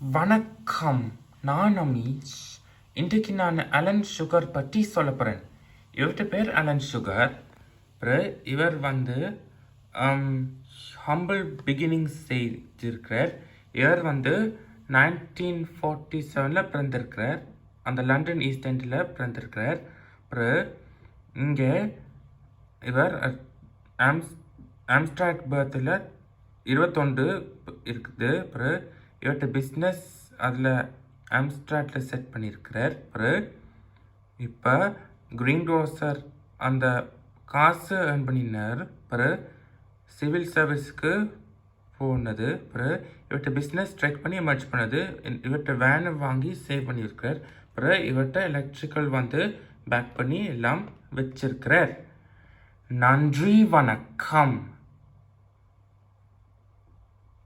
வணக்கம். நான் அமீஷ் இன்றைக்கு நான் அலன் சுகர் பற்றி சொல்ல போகிறேன் இவர்கிட்ட பேர் அலன் சுகர். அப்புறம் இவர் வந்து ஹம்பிள் பிகினிங் செய்திருக்கிறார். இவர் வந்து நைன்டீன் ஃபார்ட்டி செவனில் பிறந்திருக்கிறார். அந்த லண்டன் ஈஸ்ட் எண்டில் பிறந்திருக்கிறார். அப்புறம் இங்கே இவர் ஆம்ஸ் ஆம்ஸ்டாக் பர்த்தில் இருபத்தொன்று இருக்குது அப்புறம் இவர்கிட்ட பிஸ்னஸ் அதில் ஆம்ஸ்ட்ராட்டில் செட் பண்ணியிருக்கிறார் அப்புறம் இப்போ க்ரீன் ரோசர் அந்த காசு ஏர்ன் பண்ணினார் அப்புறம் சிவில் சர்வீஸ்க்கு போனது அப்புறம் இவர்கிட்ட பிஸ்னஸ் ட்ரெக் பண்ணி மர்ச் பண்ணது. இவர்கிட்ட வேனை வாங்கி சேவ் பண்ணியிருக்கார் அப்புறம் இவர்கிட்ட எலக்ட்ரிக்கல் வந்து பேக் பண்ணி எல்லாம் வச்சிருக்கிறார். நன்றி வணக்கம்.